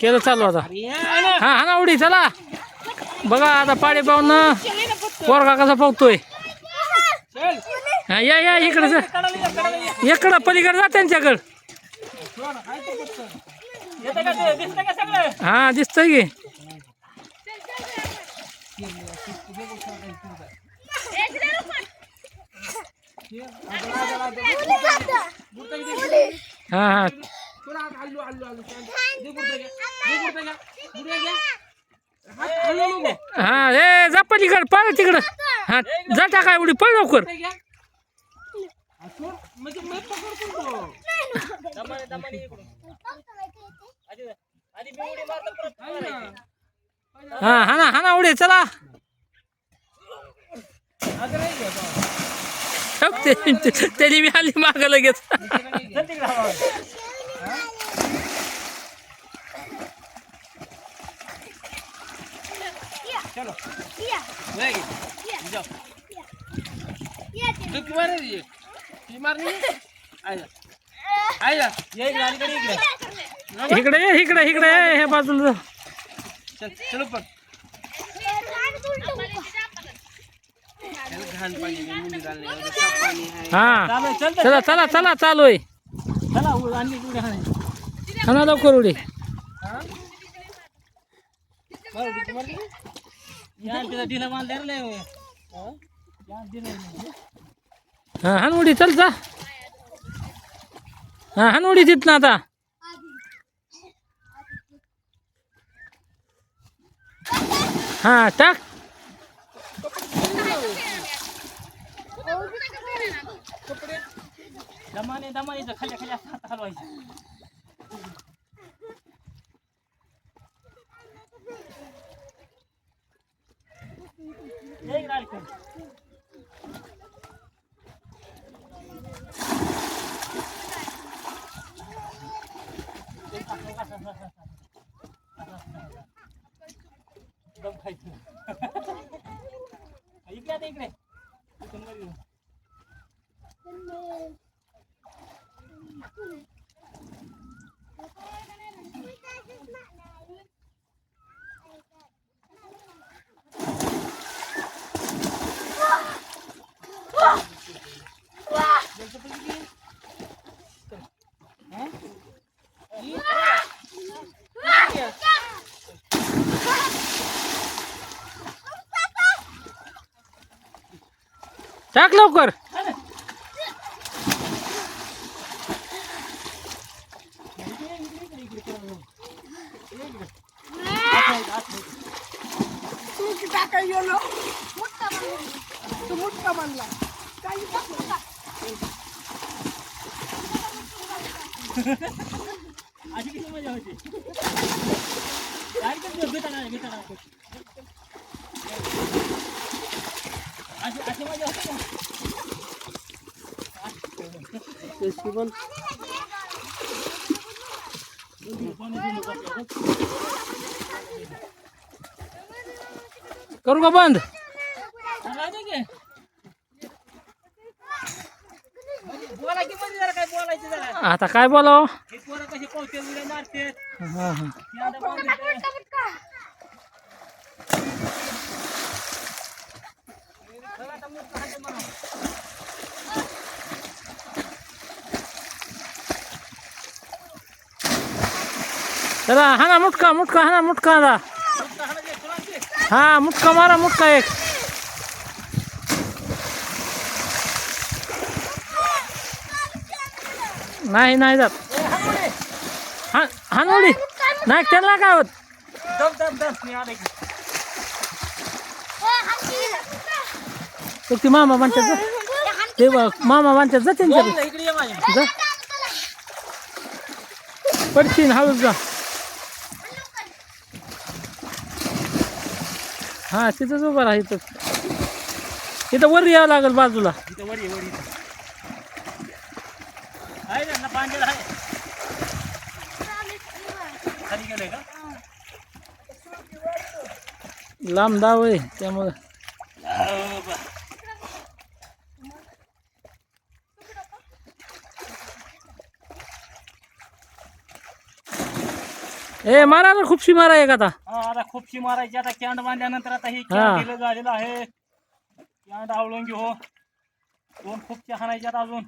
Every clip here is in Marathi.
केलं चालू आता. हा हा ना उडी चला. बघा आता पाडी पाहून पोरगा कसा पावतोय हा या या इकडे जा. इकडं पलीकडे जा त्यांच्याकडं. हा दिसतंय की. हा हा. हा ए जा पलीकडे पळ तिकडं. हा जा टाका उडी पळ लवकर. हा हा ना. हा ना उडी चला. ते- ते- त्याने मी आली माग लगेच. इकडे ये, इकडे इकडे ये, ह्या बाजूला हा. चला चला चला चालू आहे. हा ना लवकर उडी. हा? हान उडी चल जा. हा हान उडी तिथनं आता. हा टाक. दमाने दमाने खाली खाली हात हलवायचं एक राहिलं. दम खायचं इकडे आता इकडे इथून वर येऊ. टाक लवकर. अशी किती मजा होती. काय करतो घेताना घेताना करू का बंद? आता काय बोलाव? हे हा हा यादा बांधते. बघा आता मूर्ख हाते म्हणून. दादा हा ना मुटका मुटका हा ना मुटका आता हा मुटका मारा मुटका एक. नाही नाही जात. हा हानवडी नाही त्यांना काय होत? तो ती मामा म्हणतात जा. ते मामा म्हणतात जा त्यांच्या बोल, जा. पडशीन हळूच जा. हा तिथंच उभं राहा इथं. इथं वर यावं लागेल बाजूला. इथं वर ये वर इथं आहे ना ना बांधलेलं आहे. खाली गेलंय का? लांब दाव आहे त्यामुळं. ए मारा ना खूपशी मारा एक आता हा आता खूपशी मारायची आता कॅन्ड बांधल्यानंतर आता ही हा. कॅन्ड झालेलं आहे कॅन्ड आवळून घेऊ दोन खूपच्या हाणायच्यात अजून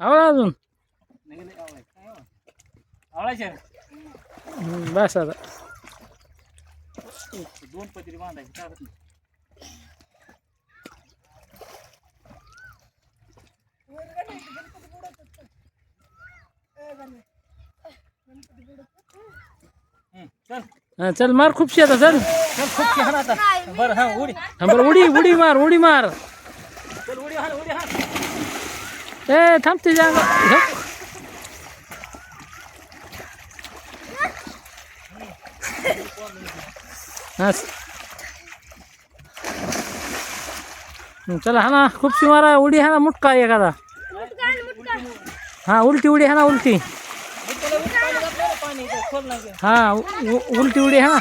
आवडा अजून नाही, नाही, आवळायचं. काय आवळायचं? आवळायचं हम्म, बस आता दोन पत्री बांधायचे काय होत नाही. हा, चल मार खूपशी आता चल. चल खूपशी हाण आता. बरं हा उडी. हा, बरं उडी उडी मार उडी मार. चल उडी हाण उडी हाण ए थांबते जांग चला हा ना खूपशी मारा उडी हा ना मुटका एखादा. हा उलटी उडी हा ना उलटी मग त्याला उडी पाणी घातलं ना पाणी इथं खोल नाही हा उलटी उडी हा.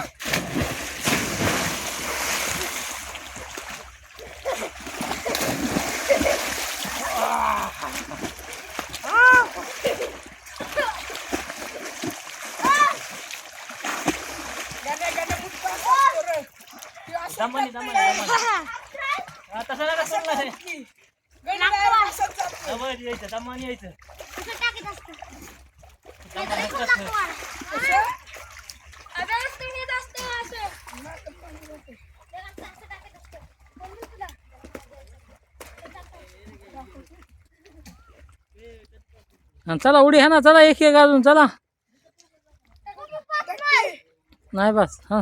ना दमानी हा, हे. यायचं दमानी यायचं? हा, चला उडी हा ना चला एक एक अजून चला. नाही बस हा.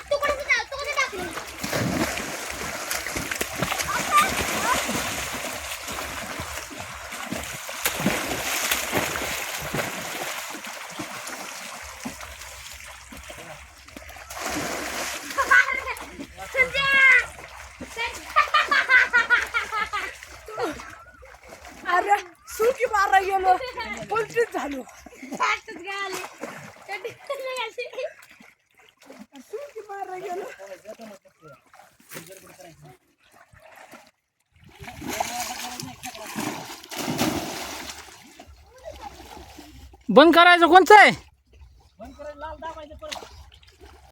बंद करायचं कोणचं आहे?